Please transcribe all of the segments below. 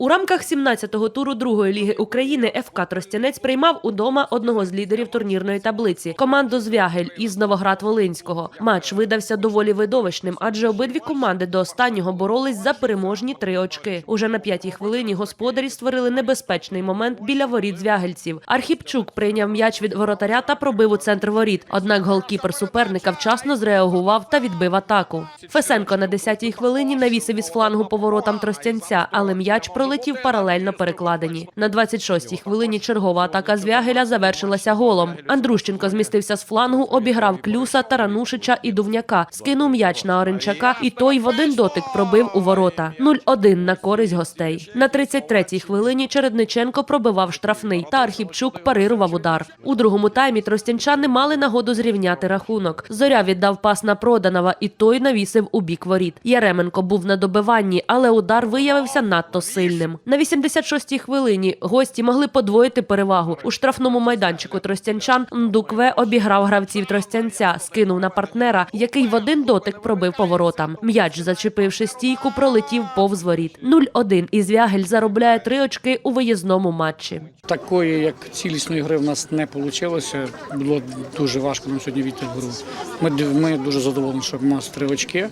У рамках 17-го туру другої ліги України ФК Тростянець приймав удома одного з лідерів турнірної таблиці команду Звягель із Новоград-Волинського. Матч видався доволі видовищним, адже обидві команди до останнього боролись за переможні три очки. Уже на п'ятій хвилині господарі створили небезпечний момент біля воріт звягельців. Архіпчук прийняв м'яч від воротаря та пробив у центр воріт. Однак голкіпер суперника вчасно зреагував та відбив атаку. Фесенко на 10-й хвилині навісив із флангу поворотам Тростянця, але м'яч пролетів паралельно перекладині. На 26-й хвилині чергова атака Звягеля завершилася голом. Андрущенко змістився з флангу, обіграв Клюса, Таранушича і Дувняка, скинув м'яч на Оренчака, і той в один дотик пробив у ворота. 0-1 на користь гостей. На 33-й хвилині Чередниченко пробивав штрафний, та Архіпчук парирував удар. У другому таймі тростянчани мали нагоду зрівняти рахунок. Зоря віддав пас на Проданова, і той навісив у бік воріт. Яременко був на добиванні, але удар виявився надто сильним. На 86-й хвилині гості могли подвоїти перевагу. У штрафному майданчику тростянчан Ндукве обіграв гравців тростянця, скинув на партнера, який в один дотик пробив поворотам. М'яч, зачепивши стійку, пролетів повз воріт. 0-1 і Звягель заробляє три очки у виїзному матчі. Такої, як цілісної гри, в нас не вийшло. Було дуже важко нам сьогодні війти в гру. Ми, ми дуже задоволені, що в нас три очки.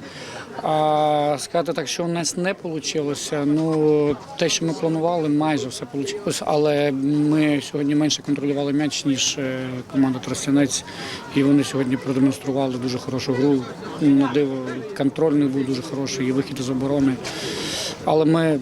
А сказати так, що у нас не вийшло, ну те, що ми планували, майже все вийшло. Але ми сьогодні менше контролювали м'яч, ніж е, команда Тростянець. І вони сьогодні продемонстрували дуже хорошу гру. На диво, контроль не був дуже хороший, і вихід із оборони. Але ми.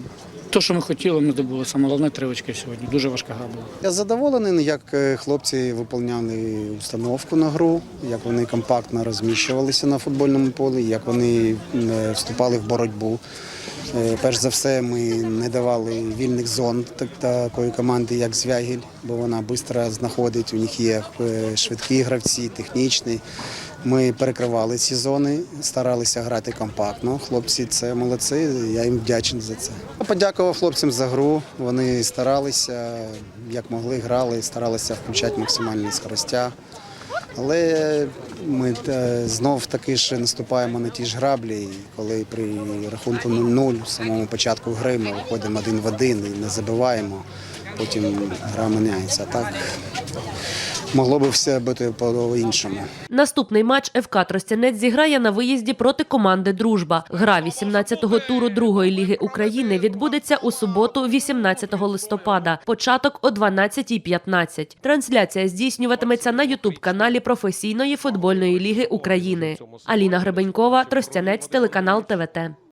те, що ми хотіли, ми здобули. Саме головне три очки сьогодні. Дуже важка гра була. Я задоволений, як е, хлопці виконували установку на гру, як вони компактно розміщувалися на футбольному полі, як вони е, вступали в боротьбу. Е, Перш за все, ми не давали вільних зон так- такої команди, як Звягіль, бо вона швидко знаходить. У них є е, швидкі гравці, технічні. Ми перекривали ці зони, старалися грати компактно. Хлопці це молодці. Я їм вдячний за це. Подякував хлопцям за гру. Вони старалися, як могли, грали, старалися включати максимальні скоростя. Але ми знов таки ж наступаємо на ті ж граблі, коли при рахунку 0-0 в самому початку гри ми виходимо один в один і не забиваємо. Потім гра міняється. Так могло би все бути по-іншому. Наступний матч ФК Тростянець зіграє на виїзді проти команди Дружба. Гра 18-го туру другої ліги України відбудеться у суботу, 18 листопада. Початок о 12.15. Трансляція здійснюватиметься на Ютуб-каналі професійної футбольної ліги України. Аліна Гребенькова, Тростянець, телеканал ТВТ.